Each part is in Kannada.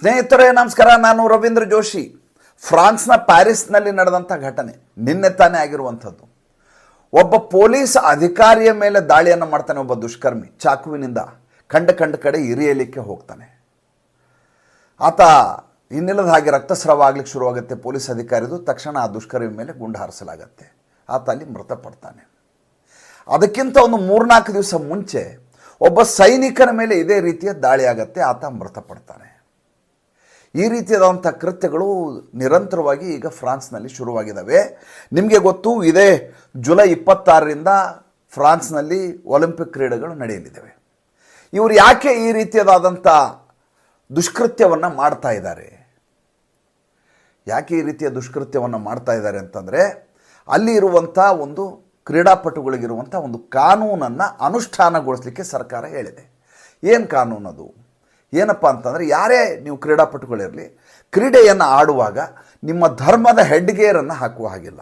ಸ್ನೇಹಿತರೇ, ನಮಸ್ಕಾರ. ನಾನು ರವೀಂದ್ರ ಜೋಶಿ. ಫ್ರಾನ್ಸ್ನ ಪ್ಯಾರಿಸ್ನಲ್ಲಿ ನಡೆದಂಥ ಘಟನೆ. ನಿನ್ನೆ ತಾನೇ ಆಗಿರುವಂಥದ್ದು. ಒಬ್ಬ ಪೊಲೀಸ್ ಅಧಿಕಾರಿಯ ಮೇಲೆ ದಾಳಿಯನ್ನು ಮಾಡ್ತಾನೆ ಒಬ್ಬ ದುಷ್ಕರ್ಮಿ. ಚಾಕುವಿನಿಂದ ಕಂಡ ಕಂಡ ಕಡೆ ಇರಿಯಲಿಕ್ಕೆ ಹೋಗ್ತಾನೆ. ಆತ ಇನ್ನಿಲ್ಲದ ಹಾಗೆ ರಕ್ತಸ್ರಾವ ಆಗ್ಲಿಕ್ಕೆ ಶುರುವಾಗುತ್ತೆ. ಪೊಲೀಸ್ ಅಧಿಕಾರಿದು. ತಕ್ಷಣ ಆ ದುಷ್ಕರ್ಮಿ ಮೇಲೆ ಗುಂಡು ಹಾರಿಸಲಾಗತ್ತೆ. ಆತ ಅಲ್ಲಿ ಮೃತಪಡ್ತಾನೆ. ಅದಕ್ಕಿಂತ ಒಂದು ಮೂರ್ನಾಲ್ಕು ದಿವಸ ಮುಂಚೆ ಒಬ್ಬ ಸೈನಿಕನ ಮೇಲೆ ಇದೇ ರೀತಿಯ ದಾಳಿ ಆಗತ್ತೆ ಆತ ಮೃತಪಡ್ತಾನೆ. ಈ ರೀತಿಯಾದಂಥ ಕೃತ್ಯಗಳು ನಿರಂತರವಾಗಿ ಈಗ ಫ್ರಾನ್ಸ್ನಲ್ಲಿ ಶುರುವಾಗಿದ್ದಾವೆ ನಿಮಗೆ ಗೊತ್ತು, ಇದೇ ಜುಲೈ ಇಪ್ಪತ್ತಾರರಿಂದ ಫ್ರಾನ್ಸ್ನಲ್ಲಿ ಒಲಿಂಪಿಕ್ ಕ್ರೀಡೆಗಳು ನಡೆಯಲಿದ್ದಾವೆ. ಇವರು ಯಾಕೆ ಈ ರೀತಿಯಾದಂಥ ದುಷ್ಕೃತ್ಯವನ್ನು ಮಾಡ್ತಾ ಇದ್ದಾರೆ? ಯಾಕೆ ಈ ರೀತಿಯ ದುಷ್ಕೃತ್ಯವನ್ನು ಮಾಡ್ತಾ ಇದ್ದಾರೆ ಅಂತಂದರೆ, ಅಲ್ಲಿ ಇರುವಂಥ ಒಂದು ಕ್ರೀಡಾಪಟುಗಳಿಗಿರುವಂಥ ಒಂದು ಕಾನೂನನ್ನು ಅನುಷ್ಠಾನಗೊಳಿಸಲಿಕ್ಕೆ ಸರ್ಕಾರ ಹೇಳಿದೆ. ಏನು ಕಾನೂನು ಅದು ಏನಪ್ಪ ಅಂತಂದರೆ ಯಾರೇ ನೀವು ಕ್ರೀಡಾಪಟುಗಳಿರಲಿ, ಕ್ರೀಡೆಯನ್ನು ಆಡುವಾಗ ನಿಮ್ಮ ಧರ್ಮದ ಹೆಡ್ಗೇರನ್ನು ಹಾಕುವ ಹಾಗಿಲ್ಲ.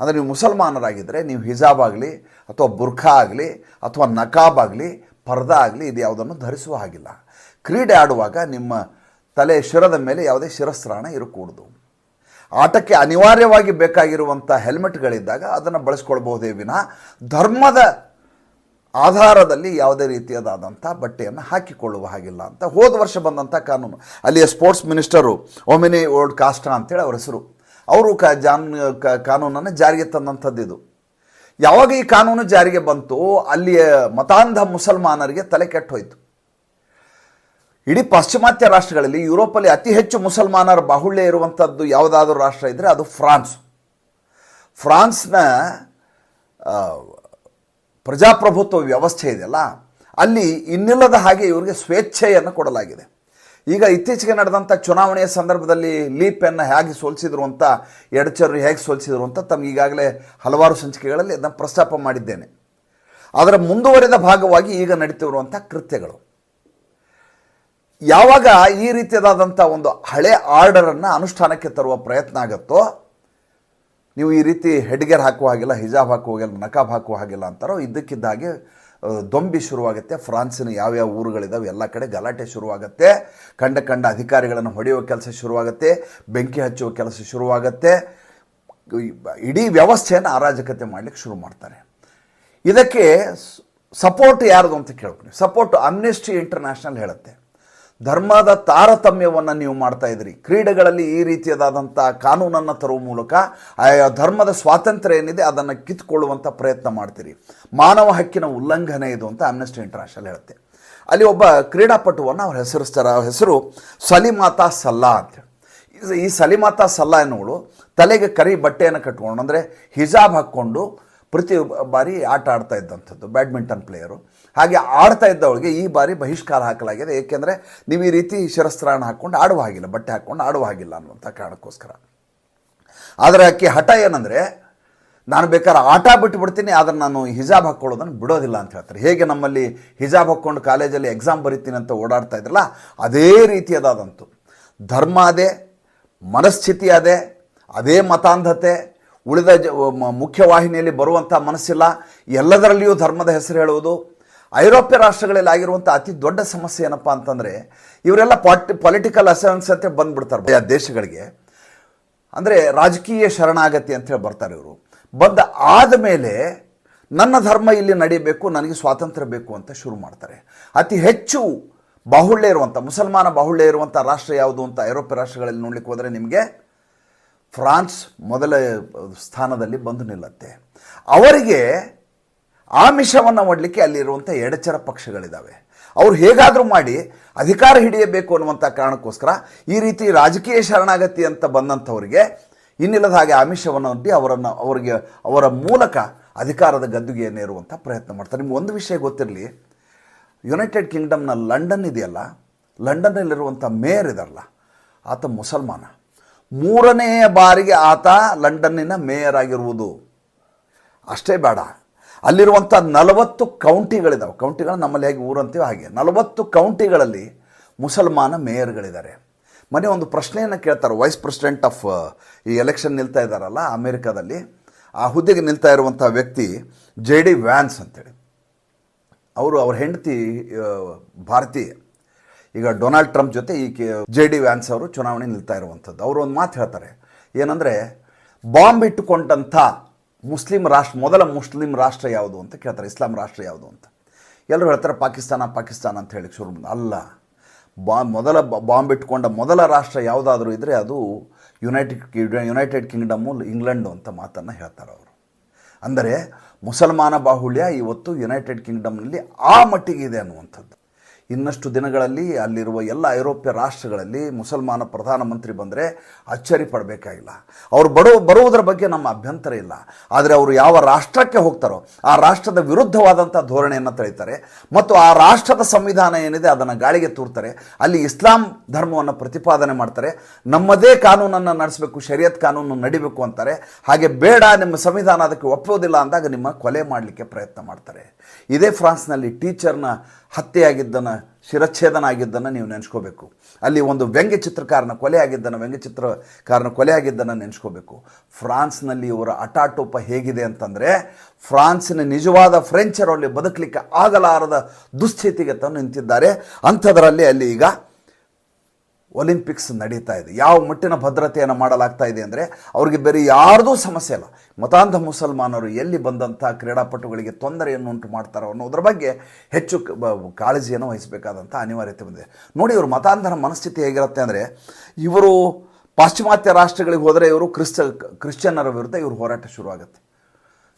ಅಂದರೆ ನೀವು ಮುಸಲ್ಮಾನರಾಗಿದ್ದರೆ ನೀವು ಹಿಜಾಬ್ ಆಗಲಿ, ಅಥವಾ ಬುರ್ಖಾ ಆಗಲಿ, ಅಥವಾ ನಕಾಬ್ ಆಗಲಿ, ಪರ್ದಾ ಆಗಲಿ, ಇದು ಯಾವುದನ್ನು ಧರಿಸುವ ಹಾಗಿಲ್ಲ. ಕ್ರೀಡೆ ಆಡುವಾಗ ನಿಮ್ಮ ತಲೆ ಶಿರದ ಮೇಲೆ ಯಾವುದೇ ಶಿರಸ್ತ್ರಾಣ ಇರಕೂಡದು. ಆಟಕ್ಕೆ ಅನಿವಾರ್ಯವಾಗಿ ಬೇಕಾಗಿರುವಂಥ ಹೆಲ್ಮೆಟ್ಗಳಿದ್ದಾಗ ಅದನ್ನು ಬಳಸ್ಕೊಳ್ಬಹುದೇ ವಿನ ಧರ್ಮದ ಆಧಾರದಲ್ಲಿ ಯಾವುದೇ ರೀತಿಯಾದಂಥ ಬಟ್ಟೆಯನ್ನು ಹಾಕಿಕೊಳ್ಳುವ ಹಾಗಿಲ್ಲ ಅಂತ ಹೋದ ವರ್ಷ ಬಂದಂಥ ಕಾನೂನು. ಅಲ್ಲಿಯ ಸ್ಪೋರ್ಟ್ಸ್ ಮಿನಿಸ್ಟರು ಒಮಿನಿ ಓಲ್ಡ್ ಕಾಸ್ಟಾ ಅಂತೇಳಿ ಅವರ ಹೆಸರು. ಅವರು ಕ ಜಾನ್, ಕ, ಕಾನೂನನ್ನು ಜಾರಿಗೆ ತಂದಂಥದ್ದಿದು ಯಾವಾಗ ಈ ಕಾನೂನು ಜಾರಿಗೆ ಬಂತು ಅಲ್ಲಿಯ ಮತಾಂಧ ಮುಸಲ್ಮಾನರಿಗೆ ತಲೆ ಕೆಟ್ಟು ಹೋಯಿತು ಇಡೀ ಪಾಶ್ಚಿಮಾತ್ಯ ರಾಷ್ಟ್ರಗಳಲ್ಲಿ ಯುರೋಪಲ್ಲಿ ಅತಿ ಹೆಚ್ಚು ಮುಸಲ್ಮಾನರ ಬಾಹುಳ್ಯ ಇರುವಂಥದ್ದು ಯಾವುದಾದ್ರೂ ರಾಷ್ಟ್ರ ಇದ್ದರೆ ಅದು ಫ್ರಾನ್ಸ್. ಫ್ರಾನ್ಸ್ನ ಪ್ರಜಾಪ್ರಭುತ್ವ ವ್ಯವಸ್ಥೆ ಇದೆಯಲ್ಲ, ಅಲ್ಲಿ ಇನ್ನಿಲ್ಲದ ಹಾಗೆ ಇವರಿಗೆ ಸ್ವೇಚ್ಛೆಯನ್ನು ಕೊಡಲಾಗಿದೆ. ಈಗ ಇತ್ತೀಚೆಗೆ ನಡೆದಂಥ ಚುನಾವಣೆಯ ಸಂದರ್ಭದಲ್ಲಿ ಲೀಪೆನ್ನು ಹೇಗೆ ಸೋಲಿಸಿದ್ರು ಅಂತ ಎಡಚರು ಹೇಗೆ ಸೋಲಿಸಿದ್ರು ಅಂತ ತಮ್ಗೆ ಈಗಾಗಲೇ ಹಲವಾರು ಸಂಚಿಕೆಗಳಲ್ಲಿ ಅದನ್ನು ಪ್ರಸ್ತಾಪ ಮಾಡಿದ್ದೇನೆ. ಅದರ ಮುಂದುವರಿದ ಭಾಗವಾಗಿ ಈಗ ನಡೀತಿರುವಂಥ ಕೃತ್ಯಗಳು. ಯಾವಾಗ ಈ ರೀತಿಯಾದಂಥ ಒಂದು ಹಳೆ ಆರ್ಡರನ್ನು ಅನುಷ್ಠಾನಕ್ಕೆ ತರುವ ಪ್ರಯತ್ನ ಆಗುತ್ತೋ ನೀವು ಈ ರೀತಿ ಹೆಡ್ಗೇರ್ ಹಾಕುವ ಹಾಗಿಲ್ಲ, ಹಿಜಾಬ್ ಹಾಕುವ ಹಾಗಿಲ್ಲ, ನಕಾಬ್ ಹಾಕುವ ಹಾಗಿಲ್ಲ ಅಂತಾರೋ ಇದ್ದಕ್ಕಿದ್ದ ಹಾಗೆ ದೊಂಬಿ ಶುರುವಾಗುತ್ತೆ, ಫ್ರಾನ್ಸಿನ ಯಾವ್ಯಾವ ಊರುಗಳಿದಾವೆ ಎಲ್ಲ ಕಡೆ ಗಲಾಟೆ ಶುರುವಾಗುತ್ತೆ, ಕಂಡ ಕಂಡ ಅಧಿಕಾರಿಗಳನ್ನು ಹೊಡೆಯುವ ಕೆಲಸ ಶುರುವಾಗುತ್ತೆ, ಬೆಂಕಿ ಹಚ್ಚುವ ಕೆಲಸ ಶುರುವಾಗುತ್ತೆ ಇಡೀ ವ್ಯವಸ್ಥೆಯನ್ನು ಅರಾಜಕತೆ ಮಾಡಲಿಕ್ಕೆ ಶುರು ಮಾಡ್ತಾರೆ. ಇದಕ್ಕೆ ಸಪೋರ್ಟ್ ಯಾರ್ದು ಅಂತ ಕೇಳ್ಕೊಂಡು ಸಪೋರ್ಟ್ ಅಮ್ನೆಸ್ಟಿ ಇಂಟರ್ನ್ಯಾಷನಲ್ ಹೇಳುತ್ತೆ. ಧರ್ಮದ ತಾರತಮ್ಯವನ್ನು ನೀವು ಮಾಡ್ತಾ ಇದ್ರಿ ಕ್ರೀಡೆಗಳಲ್ಲಿ ಈ ರೀತಿಯಾದಂಥ ಕಾನೂನನ್ನು ತರುವ ಮೂಲಕ ಆಯಾ ಧರ್ಮದ ಸ್ವಾತಂತ್ರ್ಯ ಏನಿದೆ ಅದನ್ನು ಕಿತ್ಕೊಳ್ಳುವಂಥ ಪ್ರಯತ್ನ ಮಾಡ್ತೀರಿ. ಮಾನವ ಹಕ್ಕಿನ ಉಲ್ಲಂಘನೆ ಇದು ಅಂತ ಅಮ್ನೆಸ್ಟಿ ಇಂಟರ್ನ್ಯಾಷನಲ್ ಹೇಳುತ್ತೆ. ಅಲ್ಲಿ ಒಬ್ಬ ಕ್ರೀಡಾಪಟುವನ್ನು ಅವ್ರು ಹೆಸರಿಸ್ತಾರೆ. ಅವ್ರ ಹೆಸರು ಸಲಿಮಾತಾ ಸಲ್ಲಾ ಅಂತೇಳಿ ಈ- ಈ ಸಲಿಮಾತಾ ಸಲ್ಲಾ ಎನ್ನುವಳು ತಲೆಗೆ ಕರಿ ಬಟ್ಟೆಯನ್ನು ಕಟ್ಕೊಂಡು, ಅಂದರೆ ಹಿಜಾಬ್ ಹಾಕ್ಕೊಂಡು ಪ್ರತಿ ಬಾರಿ ಆಟ ಆಡ್ತಾ ಇದ್ದಂಥದ್ದು, ಬ್ಯಾಡ್ಮಿಂಟನ್ ಪ್ಲೇಯರು. ಹಾಗೆ ಆಡ್ತಾ ಇದ್ದವಳಿಗೆ ಈ ಬಾರಿ ಬಹಿಷ್ಕಾರ ಹಾಕಲಾಗಿದೆ. ಏಕೆಂದರೆ ನೀವು ಈ ರೀತಿ ಶಿರಸ್ತ್ರಾಣ ಹಾಕ್ಕೊಂಡು ಆಡುವ ಹಾಗಿಲ್ಲ, ಬಟ್ಟೆ ಹಾಕ್ಕೊಂಡು ಆಡುವ ಹಾಗಿಲ್ಲ ಅನ್ನುವಂಥ ಕಾರಣಕ್ಕೋಸ್ಕರ. ಆದರೆ ಆಕೆ ಹಠ ಏನಂದರೆ, ನಾನು ಬೇಕಾದ್ರೆ ಆಟ ಬಿಟ್ಬಿಡ್ತೀನಿ ಆದರೆ ನಾನು ಹಿಜಾಬ್ ಹಾಕ್ಕೊಳ್ಳೋದನ್ನು ಬಿಡೋದಿಲ್ಲ ಅಂತ ಹೇಳ್ತಾರೆ. ಹೇಗೆ ನಮ್ಮಲ್ಲಿ ಹಿಜಾಬ್ ಹಾಕ್ಕೊಂಡು ಕಾಲೇಜಲ್ಲಿ ಎಕ್ಸಾಮ್ ಬರಿತೀನಿ ಅಂತ ಓಡಾಡ್ತಾ ಇದ್ರಲ್ಲ, ಅದೇ ರೀತಿಯದಾದಂತು ಧರ್ಮ ಅದೇ, ಮನಸ್ಥಿತಿ ಅದೇ ಅದೇ ಮತಾಂಧತೆ ಉಳಿದ ಜ ಮುಖ್ಯವಾಹಿನಿಯಲ್ಲಿ ಬರುವಂಥ ಮನಸ್ಸಿಲ್ಲ. ಎಲ್ಲದರಲ್ಲಿಯೂ ಧರ್ಮದ ಹೆಸರು ಹೇಳುವುದು. ಐರೋಪ್ಯ ರಾಷ್ಟ್ರಗಳಲ್ಲಿ ಆಗಿರುವಂಥ ಅತಿ ದೊಡ್ಡ ಸಮಸ್ಯೆ ಏನಪ್ಪ ಅಂತಂದರೆ, ಇವರೆಲ್ಲ ಪಾಟಿ ಪೊಲಿಟಿಕಲ್ ಅಸೆನ್ಸ್ ಅಂತ ಬಂದುಬಿಡ್ತಾರೆ. ಆ ದೇಶಗಳಿಗೆ. ಅಂದರೆ ರಾಜಕೀಯ ಶರಣಾಗತಿ ಅಂತೇಳಿ ಬರ್ತಾರೆ ಇವರು. ಬಂದ ಆದಮೇಲೆ ನನ್ನ ಧರ್ಮ ಇಲ್ಲಿ ನಡೀಬೇಕು, ನನಗೆ ಸ್ವಾತಂತ್ರ್ಯ ಬೇಕು ಅಂತ ಶುರು ಮಾಡ್ತಾರೆ. ಅತಿ ಹೆಚ್ಚು ಬಾಹುಳ್ಯ ಇರುವಂಥ, ಮುಸಲ್ಮಾನ ಬಾಹುಳ್ಯ ಇರುವಂಥ ರಾಷ್ಟ್ರ ಯಾವುದು ಅಂತ ಐರೋಪ್ಯ ರಾಷ್ಟ್ರಗಳಲ್ಲಿ ನೋಡ್ಲಿಕ್ಕೆ ಹೋದರೆ ನಿಮಗೆ ಫ್ರಾನ್ಸ್ ಮೊದಲ ಸ್ಥಾನದಲ್ಲಿ ಬಂದು ನಿಲ್ಲುತ್ತೆ. ಅವರಿಗೆ ಆಮಿಷವನ್ನು ಮಾಡಲಿಕ್ಕೆ ಅಲ್ಲಿರುವಂಥ ಎಡಚರ ಪಕ್ಷಗಳಿದ್ದಾವೆ ಅವರು ಹೇಗಾದರೂ ಮಾಡಿ ಅಧಿಕಾರ ಹಿಡಿಯಬೇಕು ಅನ್ನುವಂಥ ಕಾರಣಕ್ಕೋಸ್ಕರ ಈ ರೀತಿ ರಾಜಕೀಯ ಶರಣಾಗತಿ ಅಂತ ಬಂದಂಥವರಿಗೆ ಇನ್ನಿಲ್ಲದ ಹಾಗೆ ಆಮಿಷವನ್ನು ಒಡ್ಡಿ ಅವರನ್ನು ಅವರಿಗೆ ಅವರ ಮೂಲಕ ಅಧಿಕಾರದ ಗದ್ದುಗೆಯನ್ನೇರುವಂಥ ಪ್ರಯತ್ನ ಮಾಡ್ತಾರೆ. ನಿಮ್ಗೆ ಒಂದು ವಿಷಯ ಗೊತ್ತಿರಲಿ, ಯುನೈಟೆಡ್ ಕಿಂಗ್ಡಮ್ನ ಲಂಡನ್ ಇದೆಯಲ್ಲ ಲಂಡನ್ನಲ್ಲಿರುವಂಥ ಮೇಯರ್ ಇದಾರಲ್ಲ, ಆತ ಮುಸಲ್ಮಾನ. ಮೂರನೇ ಬಾರಿಗೆ ಆತ ಲಂಡನ್ನಿನ ಮೇಯರ್ ಆಗಿರುವುದು. ಅಷ್ಟೇ ಬೇಡ. ಅಲ್ಲಿರುವಂಥ ನಲವತ್ತು ಕೌಂಟಿಗಳಿದಾವೆ. ಕೌಂಟಿಗಳು ನಮ್ಮಲ್ಲಿ ಹೇಗೆ ಊರು ಅಂತೀವಿ ಹಾಗೆ. ನಲವತ್ತು ಕೌಂಟಿಗಳಲ್ಲಿ ಮುಸಲ್ಮಾನ ಮೇಯರ್ಗಳಿದ್ದಾರೆ. ಮನೆ ಒಂದು ಪ್ರಶ್ನೆಯನ್ನು ಕೇಳ್ತಾರೆ. ವೈಸ್ ಪ್ರೆಸಿಡೆಂಟ್ ಆಫ್ ಈ ಎಲೆಕ್ಷನ್ ನಿಲ್ತಾ ಇದ್ದಾರಲ್ಲ ಅಮೇರಿಕಾದಲ್ಲಿ. ಆ ಹುದ್ದೆಗೆ ನಿಲ್ತಾ ಇರುವಂಥ ವ್ಯಕ್ತಿ ಜೆ ಡಿ ವ್ಯಾನ್ಸ್ ಅಂತೇಳಿ. ಅವರು ಅವ್ರ ಹೆಂಡತಿ ಭಾರತೀಯ. ಈಗ ಡೊನಾಲ್ಡ್ ಟ್ರಂಪ್ ಜೊತೆ ಈ ಜೆ ಡಿ ವ್ಯಾನ್ಸ್ ಅವರು ಚುನಾವಣೆ ನಿಲ್ತಾ ಇರುವಂಥದ್ದು. ಅವರು ಒಂದು ಮಾತು ಹೇಳ್ತಾರೆ. ಏನಂದರೆ, ಬಾಂಬ್ ಇಟ್ಟುಕೊಂಡಂಥ ಮುಸ್ಲಿಂ ರಾಷ್ಟ್ರ, ಮೊದಲ ಮುಸ್ಲಿಂ ರಾಷ್ಟ್ರ ಯಾವುದು ಅಂತ ಕೇಳ್ತಾರೆ, ಇಸ್ಲಾಂ ರಾಷ್ಟ್ರ ಯಾವುದು ಅಂತ. ಎಲ್ಲರೂ ಹೇಳ್ತಾರೆ, ಪಾಕಿಸ್ತಾನ ಪಾಕಿಸ್ತಾನ ಅಂತ ಹೇಳಿ ಶುರು ಅಲ್ಲ. ಬಾ ಮೊದಲ ಬಾಂಬ್ ಇಟ್ಕೊಂಡ ಮೊದಲ ರಾಷ್ಟ್ರ ಯಾವುದಾದ್ರೂ ಇದ್ದರೆ ಅದು ಯುನೈಟೆಡ್ ಯುನೈಟೆಡ್ ಕಿಂಗ್ಡಮ್ಮು ಇಂಗ್ಲೆಂಡು ಅಂತ ಮಾತನ್ನು ಹೇಳ್ತಾರೆ ಅವರು. ಅಂದರೆ, ಮುಸಲ್ಮಾನ ಬಾಹುಳ್ಯ ಇವತ್ತು ಯುನೈಟೆಡ್ ಕಿಂಗ್ಡಮ್ನಲ್ಲಿ ಆ ಮಟ್ಟಿಗೆ ಇದೆ ಅನ್ನುವಂಥದ್ದು. ಇನ್ನಷ್ಟು ದಿನಗಳಲ್ಲಿ ಅಲ್ಲಿರುವ ಎಲ್ಲ ಐರೋಪ್ಯ ರಾಷ್ಟ್ರಗಳಲ್ಲಿ ಮುಸಲ್ಮಾನ ಪ್ರಧಾನಮಂತ್ರಿ ಬಂದರೆ ಅಚ್ಚರಿ ಪಡಬೇಕಾಗಿಲ್ಲ. ಅವರು ಬಡೋ, ಬರುವುದರ ಬಗ್ಗೆ ನಮ್ಮ ಅಭ್ಯಂತರ ಇಲ್ಲ. ಆದರೆ ಅವರು ಯಾವ ರಾಷ್ಟ್ರಕ್ಕೆ ಹೋಗ್ತಾರೋ, ಆ ರಾಷ್ಟ್ರದ ವಿರುದ್ಧವಾದಂಥ ಧೋರಣೆಯನ್ನು ತಳಿತಾರೆ. ಮತ್ತು ಆ ರಾಷ್ಟ್ರದ ಸಂವಿಧಾನ ಏನಿದೆ ಅದನ್ನು ಗಾಳಿಗೆ ತೂರ್ತಾರೆ. ಅಲ್ಲಿ ಇಸ್ಲಾಂ ಧರ್ಮವನ್ನು ಪ್ರತಿಪಾದನೆ ಮಾಡ್ತಾರೆ. ನಮ್ಮದೇ ಕಾನೂನನ್ನು ನಡೆಸಬೇಕು, ಶರಿಯತ್ ಕಾನೂನು ನಡಿಬೇಕು ಅಂತಾರೆ. ಹಾಗೆ ಬೇಡ, ನಿಮ್ಮ ಸಂವಿಧಾನ ಅದಕ್ಕೆ ಒಪ್ಪೋದಿಲ್ಲ ಅಂದಾಗ ನಿಮ್ಮ ಕೊಲೆ ಮಾಡಲಿಕ್ಕೆ ಪ್ರಯತ್ನ ಮಾಡ್ತಾರೆ. ಇದೇ ಫ್ರಾನ್ಸ್ನಲ್ಲಿ ಟೀಚರ್ನ ಹತ್ಯೆಯಾಗಿದ್ದನ್ನು ಶಿರಚ್ಛೇದನ ಆಗಿದ್ದನ್ನು ನೀವು ನೆನೆಸ್ಕೋಬೇಕು. ಅಲ್ಲಿ ಒಂದು ವ್ಯಂಗ್ಯ ಚಿತ್ರಕಾರನ ಕೊಲೆ ಆಗಿದ್ದನ್ನು ವ್ಯಂಗ್ಯ ಚಿತ್ರಕಾರನ ಕೊಲೆ ಆಗಿದ್ದನ್ನು ನೆನೆಸ್ಕೋಬೇಕು. ಫ್ರಾನ್ಸ್ನಲ್ಲಿ ಇವರ ಅಟಾಟೋಪ ಹೇಗಿದೆ ಅಂತಂದರೆ, ಫ್ರಾನ್ಸಿನ ನಿಜವಾದ ಫ್ರೆಂಚರಲ್ಲಿ ಬದುಕಲಿಕ್ಕೆ ಆಗಲಾರದ ದುಸ್ಥಿತಿಗೆ ತಂದು ನಿಂತಿದ್ದಾರೆ. ಅಂಥದ್ರಲ್ಲಿ ಅಲ್ಲಿ ಈಗ ಒಲಿಂಪಿಕ್ಸ್ ನಡೀತಾ ಇದೆ. ಯಾವ ಮಟ್ಟಿನ ಭದ್ರತೆಯನ್ನು ಮಾಡಲಾಗ್ತಾ ಇದೆ ಅಂದರೆ ಅವರಿಗೆ ಬೇರೆ ಯಾರ್ದೂ ಸಮಸ್ಯೆ ಇಲ್ಲ. ಮತಾಂಧ ಮುಸಲ್ಮಾನರು ಎಲ್ಲಿ ಬಂದಂಥ ಕ್ರೀಡಾಪಟುಗಳಿಗೆ ತೊಂದರೆಯನ್ನು ಉಂಟು ಮಾಡ್ತಾರೋ ಅನ್ನೋದ್ರ ಬಗ್ಗೆ ಹೆಚ್ಚು ಕಾಳಜಿಯನ್ನು ವಹಿಸಬೇಕಾದಂಥ ಅನಿವಾರ್ಯತೆ ಬಂದಿದೆ. ನೋಡಿ ಇವರು ಮತಾಂಧರ ಮನಸ್ಥಿತಿ ಹೇಗಿರುತ್ತೆ ಅಂದರೆ ಇವರು ಪಾಶ್ಚಿಮಾತ್ಯ ರಾಷ್ಟ್ರಗಳಿಗೆ ಹೋದರೆ ಇವರು ಕ್ರಿಸ್ತ, ಕ್ರಿಶ್ಚಿಯನ್ನರ ವಿರುದ್ಧ ಇವರು ಹೋರಾಟ ಶುರುವಾಗುತ್ತೆ.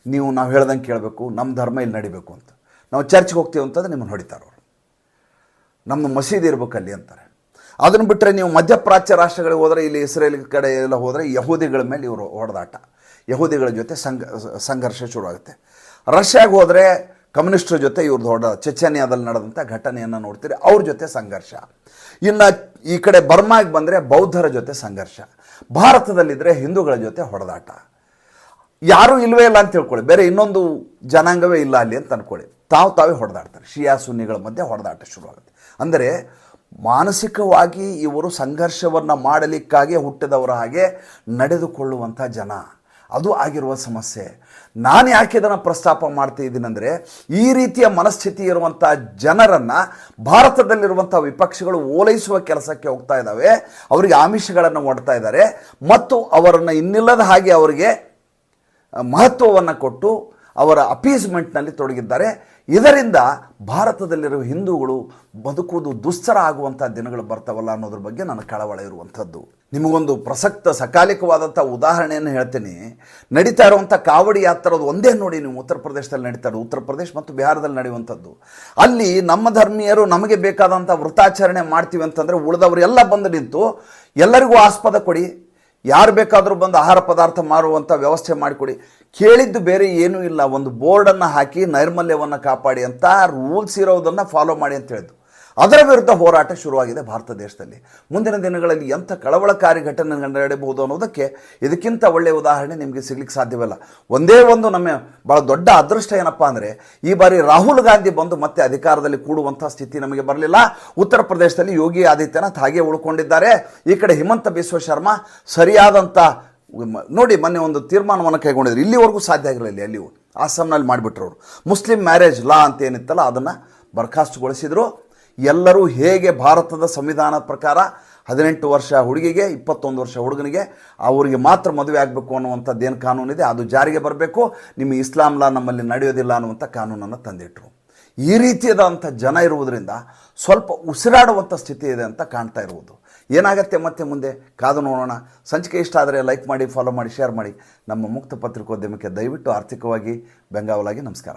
ನೀವು ನಾವು ಹೇಳ್ದಂಗೆ ಕೇಳಬೇಕು ನಮ್ಮ ಧರ್ಮ ಇಲ್ಲಿ ನಡಿಬೇಕು ಅಂತ. ನಾವು ಚರ್ಚ್ಗೆ ಹೋಗ್ತೀವಿ ಅಂತಂದ್ರೆ ನಿಮ್ಮನ್ನು ಹೊಡಿತಾರೆ ಅವರು. ನಮ್ಮ ಮಸೀದಿ ಇರಬೇಕಲ್ಲಿ ಅಂತಾರೆ. ಅದನ್ನು ಬಿಟ್ಟರೆ ನೀವು ಮಧ್ಯಪ್ರಾಚ್ಯ ರಾಷ್ಟ್ರಗಳಿಗೆ ಹೋದರೆ ಇಲ್ಲಿ ಇಸ್ರೇಲ್ ಕಡೆ ಎಲ್ಲ ಹೋದರೆ ಯಹೂದಿಗಳ ಮೇಲೆ ಇವರು ಹೊಡೆದಾಟ. ಯಹೂದಿಗಳ ಜೊತೆ ಸಂಘ, ಸಂಘರ್ಷ ಶುರುವಾಗುತ್ತೆ. ರಷ್ಯಾಗೆ ಹೋದರೆ ಕಮ್ಯುನಿಸ್ಟ್ರ ಜೊತೆ ಇವ್ರದ್ದು ಹೊಡ ಚೆಚೆನಿಯಾದಲ್ಲಿ ನಡೆದಂಥ ಘಟನೆಯನ್ನು ನೋಡ್ತೀರಿ, ಅವ್ರ ಜೊತೆ ಸಂಘರ್ಷ. ಇನ್ನು ಈ ಕಡೆ ಬರ್ಮಾಗೆ ಬಂದರೆ ಬೌದ್ಧರ ಜೊತೆ ಸಂಘರ್ಷ. ಭಾರತದಲ್ಲಿದ್ದರೆ ಹಿಂದೂಗಳ ಜೊತೆ ಹೊಡೆದಾಟ. ಯಾರೂ ಇಲ್ಲವೇ ಇಲ್ಲ ಅಂತ ತಿಳ್ಕೊಳ್ಳಿ, ಬೇರೆ ಇನ್ನೊಂದು ಜನಾಂಗವೇ ಇಲ್ಲ ಅಲ್ಲಿ ಅಂತ ಅಂದ್ಕೊಳ್ಳಿ ತಾವು ತಾವೇ ಹೊಡೆದಾಡ್ತಾರೆ. ಶಿಯಾ ಸುನ್ನಿಗಳ ಮಧ್ಯೆ ಹೊಡೆದಾಟ ಶುರುವಾಗುತ್ತೆ. ಅಂದರೆ ಮಾನಸಿಕವಾಗಿ ಇವರು ಸಂಘರ್ಷವನ್ನು ಮಾಡಲಿಕ್ಕಾಗಿ ಹುಟ್ಟಿದವರ ಹಾಗೆ ನಡೆದುಕೊಳ್ಳುವಂಥ ಜನ. ಅದು ಆಗಿರುವ ಸಮಸ್ಯೆ. ನಾನು ಯಾಕೆ ಇದನ್ನು ಪ್ರಸ್ತಾಪ ಮಾಡ್ತಾ ಇದ್ದೀನಂದರೆ ಈ ರೀತಿಯ ಮನಸ್ಥಿತಿ ಇರುವಂಥ ಜನರನ್ನು ಭಾರತದಲ್ಲಿರುವಂಥ ವಿಪಕ್ಷಗಳು ಓಲೈಸುವ ಕೆಲಸಕ್ಕೆ ಹೋಗ್ತಾ ಇದ್ದಾವೆ. ಅವರಿಗೆ ಆಮಿಷಗಳನ್ನು ಒಡ್ತಾ ಇದ್ದಾರೆ. ಮತ್ತು ಅವರನ್ನು ಇನ್ನಿಲ್ಲದ ಹಾಗೆ ಅವರಿಗೆ ಮಹತ್ವವನ್ನು ಕೊಟ್ಟು ಅವರ ಅಪೀಸ್ಮೆಂಟ್ನಲ್ಲಿ ತೊಡಗಿದ್ದಾರೆ. ಇದರಿಂದ ಭಾರತದಲ್ಲಿರುವ ಹಿಂದೂಗಳು ಬದುಕುವುದು ದುಸ್ತರ ಆಗುವಂಥ ದಿನಗಳು ಬರ್ತಾವಲ್ಲ ಅನ್ನೋದ್ರ ಬಗ್ಗೆ ನನ್ನ ಕಳವಳ ಇರುವಂಥದ್ದು. ನಿಮಗೊಂದು ಪ್ರಸಕ್ತ ಸಕಾಲಿಕವಾದಂಥ ಉದಾಹರಣೆಯನ್ನು ಹೇಳ್ತೀನಿ. ನಡೀತಾ ಇರುವಂಥ ಕಾವಡಿ ಯಾತ್ರದ ಒಂದೇ ನೋಡಿ ನೀವು ಉತ್ತರ ಪ್ರದೇಶದಲ್ಲಿ ನಡೀತಾ ಇರೋದು ಉತ್ತರ ಪ್ರದೇಶ ಮತ್ತು ಬಿಹಾರದಲ್ಲಿ ನಡೆಯುವಂಥದ್ದು. ಅಲ್ಲಿ ನಮ್ಮ ಧರ್ಮೀಯರು ನಮಗೆ ಬೇಕಾದಂಥ ವೃತ್ತಾಚರಣೆ ಮಾಡ್ತೀವಿ ಅಂತಂದರೆ ಉಳಿದವರೆಲ್ಲ ಬಂದು ನಿಂತು ಎಲ್ಲರಿಗೂ ಆಸ್ಪದ ಕೊಡಿ. ಯಾರು ಬೇಕಾದರೂ ಬಂದು ಆಹಾರ ಪದಾರ್ಥ ಮಾರುವಂಥ ವ್ಯವಸ್ಥೆ ಮಾಡಿಕೊಡಿ. ಕೇಳಿದ್ದು ಬೇರೆ ಏನೂ ಇಲ್ಲ. ಒಂದು ಬೋರ್ಡನ್ನು ಹಾಕಿ ನೈರ್ಮಲ್ಯವನ್ನು ಕಾಪಾಡಿ ಅಂತ ರೂಲ್ಸ್ ಇರೋದನ್ನು ಫಾಲೋ ಮಾಡಿ ಅಂತ ಹೇಳಿದ್ದು. ಅದರ ವಿರುದ್ಧ ಹೋರಾಟ ಶುರುವಾಗಿದೆ ಭಾರತ ದೇಶದಲ್ಲಿ. ಮುಂದಿನ ದಿನಗಳಲ್ಲಿ ಎಂಥ ಕಳವಳಕಾರಿ ಘಟನೆಗಳು ನಡೆಯಬಹುದು ಅನ್ನೋದಕ್ಕೆ ಇದಕ್ಕಿಂತ ಒಳ್ಳೆಯ ಉದಾಹರಣೆ ನಿಮಗೆ ಸಿಗ್ಲಿಕ್ಕೆ ಸಾಧ್ಯವಿಲ್ಲ. ಒಂದೇ ಒಂದು ನಮ್ಮ ಭಾಳ ದೊಡ್ಡ ಅದೃಷ್ಟ ಏನಪ್ಪ ಅಂದರೆ, ಈ ಬಾರಿ ರಾಹುಲ್ ಗಾಂಧಿ ಬಂದು ಮತ್ತೆ ಅಧಿಕಾರದಲ್ಲಿ ಕೂಡುವಂಥ ಸ್ಥಿತಿ ನಮಗೆ ಬರಲಿಲ್ಲ. ಉತ್ತರ ಪ್ರದೇಶದಲ್ಲಿ ಯೋಗಿ ಆದಿತ್ಯನಾಥ್ ಹಾಗೆ ಉಳ್ಕೊಂಡಿದ್ದಾರೆ. ಈ ಕಡೆ ಹಿಮಂತ ಬಿಶ್ವ ಶರ್ಮಾ ಸರಿಯಾದಂಥ, ನೋಡಿ ಮೊನ್ನೆ ಒಂದು ತೀರ್ಮಾನವನ್ನು ಕೈಗೊಂಡಿದ್ರು. ಇಲ್ಲಿವರೆಗೂ ಸಾಧ್ಯ ಆಗಿರಲಿಲ್ಲ ಅಲ್ಲಿಯೂ ಆಸಾಮ್ನಲ್ಲಿ ಮಾಡಿಬಿಟ್ರು ಅವರು. ಮುಸ್ಲಿಂ ಮ್ಯಾರೇಜ್ ಲಾ ಅಂತ ಏನಿತ್ತಲ್ಲ, ಅದನ್ನು ಬರ್ಖಾಸ್ತುಗೊಳಿಸಿದ್ರು ಎಲ್ಲರೂ ಹೇಗೆ ಭಾರತದ ಸಂವಿಧಾನದ ಪ್ರಕಾರ ಹದಿನೆಂಟು ವರ್ಷ ಹುಡುಗಿಗೆ, ಇಪ್ಪತ್ತೊಂದು ವರ್ಷ ಹುಡುಗನಿಗೆ ಅವರಿಗೆ ಮಾತ್ರ ಮದುವೆ ಆಗಬೇಕು ಅನ್ನುವಂಥದ್ದು ಏನು ಕಾನೂನಿದೆ, ಅದು ಜಾರಿಗೆ ಬರಬೇಕು. ನಿಮ್ಮ ಇಸ್ಲಾಂ ಲಾ ನಮ್ಮಲ್ಲಿ ನಡೆಯೋದಿಲ್ಲ ಅನ್ನುವಂಥ ಕಾನೂನನ್ನು ತಂದಿಟ್ಟರು ಈ ರೀತಿಯಾದಂಥ ಜನ ಇರುವುದರಿಂದ ಸ್ವಲ್ಪ ಉಸಿರಾಡುವಂಥ ಸ್ಥಿತಿ ಇದೆ ಅಂತ ಕಾಣ್ತಾ ಇರುವುದು. ಏನಾಗತ್ತೆ ಮತ್ತೆ ಮುಂದೆ? ಕಾದು ನೋಡೋಣ. ಸಂಚಿಕೆ ಇಷ್ಟ ಆದರೆ ಲೈಕ್ ಮಾಡಿ, ಫಾಲೋ ಮಾಡಿ, ಶೇರ್ ಮಾಡಿ. ನಮ್ಮ ಮುಕ್ತ ಪತ್ರಿಕೋದ್ಯಮಕ್ಕೆ ದಯವಿಟ್ಟು ಆರ್ಥಿಕವಾಗಿ ಬೆಂಗಾವಲಾಗಿ ನಮಸ್ಕಾರ.